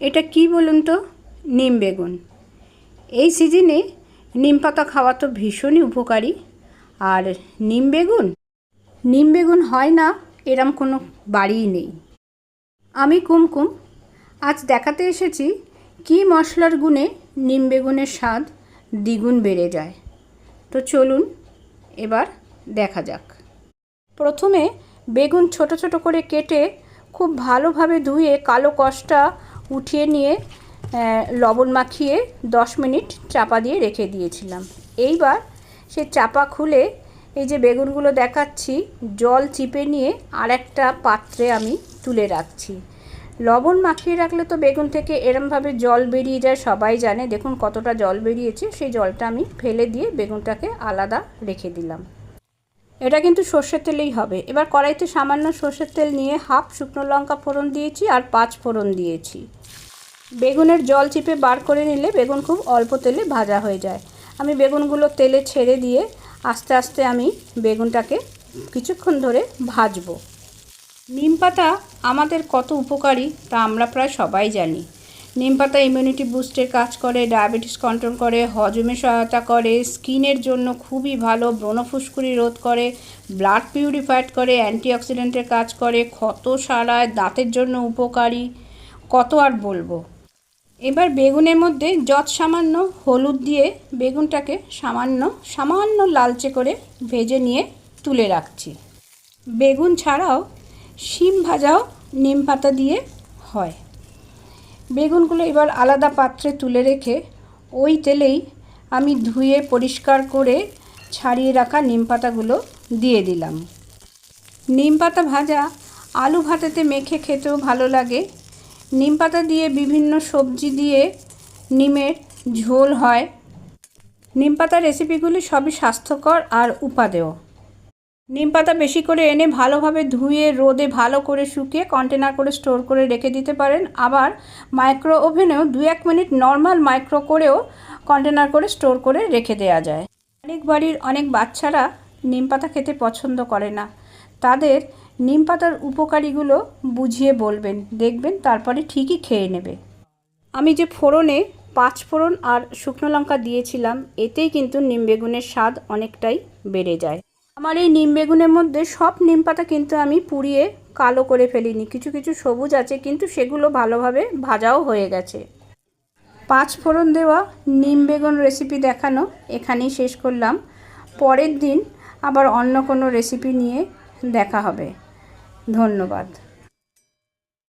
এটা কি বলুন তো? নিম বেগুন। এই সিজনে নিম পাতা খাওয়া তো ভীষণই উপকারী। আর নিম বেগুন? নিম বেগুন হয় না, এরম কোনো বাড়িই নেই। আমি কুমকুম। আজ দেখাতে এসেছি কি মশলার গুণে নিম বেগুনের স্বাদ দ্বিগুণ বেড়ে যায়। তো চলুন, এবার দেখা যাক। প্রথমে বেগুন ছোট ছোট করে কেটে খুব ভালোভাবে ধুয়ে কালো কষটা উঠিয়ে নিয়ে লবণ মাখিয়ে দশ মিনিট চাপা দিয়ে রেখে দিয়েছিলাম। এইবার সে চাপা খুলে এই যে বেগুনগুলো দেখাচ্ছি, জল চিপে নিয়ে আরেকটা পাত্রে আমি তুলে রাখছি। লবণ মাখিয়ে রাখলে তো বেগুন থেকে এরমভাবে জল বেরিয়ে যায়, সবাই জানে। দেখুন কতটা জল বেরিয়েছে, সেই জলটা আমি ফেলে দিয়ে বেগুনটাকে আলাদা রেখে দিলাম। এটা কিন্তু সর্ষের তেলেই হবে। এবার কড়াইতে সামান্য সর্ষের তেল নিয়ে হাফ শুকনো লঙ্কা ফোড়ন দিয়েছি আর পাঁচ ফোড়ন দিয়েছি। বেগুনের জল চিপে বার করে নিলে বেগুন খুব অল্প তেলে ভাজা হয়ে যায়। আমি বেগুনগুলো তেলে ছেড়ে দিয়ে আস্তে আস্তে আমি বেগুনটাকে কিছুক্ষণ ধরে ভাজবো। নিম পাতা আমাদের কত উপকারী তা আমরা প্রায় সবাই জানি। নিম পাতা ইমিউনিটি বুস্টের কাজ করে ডায়াবেটিস কন্ট্রোল করে, হজমে সহায়তা করে স্কিনের জন্য খুবই ভালো ব্রণফুস্কুরি রোধ করে ব্লাড পিউরিফাইড করে অ্যান্টিঅক্সিডেন্টের কাজ করে, ক্ষত সারায়, দাঁতের জন্য উপকারী, কত আর বলব? এবার বেগুনের মধ্যে যত সামান্য হলুদ দিয়ে বেগুনটাকে সামান্য সামান্য লালচে করে ভেজে নিয়ে তুলে রাখছি। বেগুন ছাড়াও শিম ভাজাও নিম পাতা দিয়ে হয়। বেগুনগুলো এবার আলাদা পাত্রে তুলে রেখে ওই তেলেই আমি ধুয়ে পরিষ্কার করে ছাড়িয়ে রাখা নিম পাতাগুলো দিয়ে দিলাম। নিম পাতা ভাজা আলু ভাতেতে মেখে খেতেও ভালো লাগে। নিম পাতা দিয়ে বিভিন্ন সবজি দিয়ে নিমের ঝোল হয়। নিম পাতার রেসিপিগুলি সবই স্বাস্থ্যকর আর উপাদেয়। নিম পাতা বেশি করে এনে ভালোভাবে ধুয়ে, রোদে ভালো করে শুকিয়ে কন্টেনার করে স্টোর করে রেখে দিতে পারেন। আবার মাইক্রো ওভেনেও দু এক মিনিট নর্মাল মাইক্রো করেও কন্টেনার করে স্টোর করে রেখে দেওয়া যায়। অনেক বাড়ির অনেক বাচ্চারা নিম পাতা খেতে পছন্দ করে না। তাদের নিম পাতার উপকারীগুলো বুঝিয়ে বলবেন, দেখবেন তারপরে ঠিকই খেয়ে নেবে। আমি যে ফোড়নে পাঁচ ফোড়ন আর শুকনো লঙ্কা দিয়েছিলাম, এতেই কিন্তু নিম বেগুনের স্বাদ অনেকটাই বেড়ে যায়। আমার এই নিম বেগুনের মধ্যে সব নিম পাতা কিন্তু আমি পুড়িয়ে কালো করে ফেলিনি। কিছু কিছু সবুজ আছে, কিন্তু সেগুলো ভালোভাবে ভাজাও হয়ে গেছে। পাঁচ ফোড়ন দেওয়া নিম বেগুন রেসিপি দেখানো এখানেই শেষ করলাম। পরের দিন আবার অন্য কোনো রেসিপি নিয়ে দেখা হবে। ধন্যবাদ।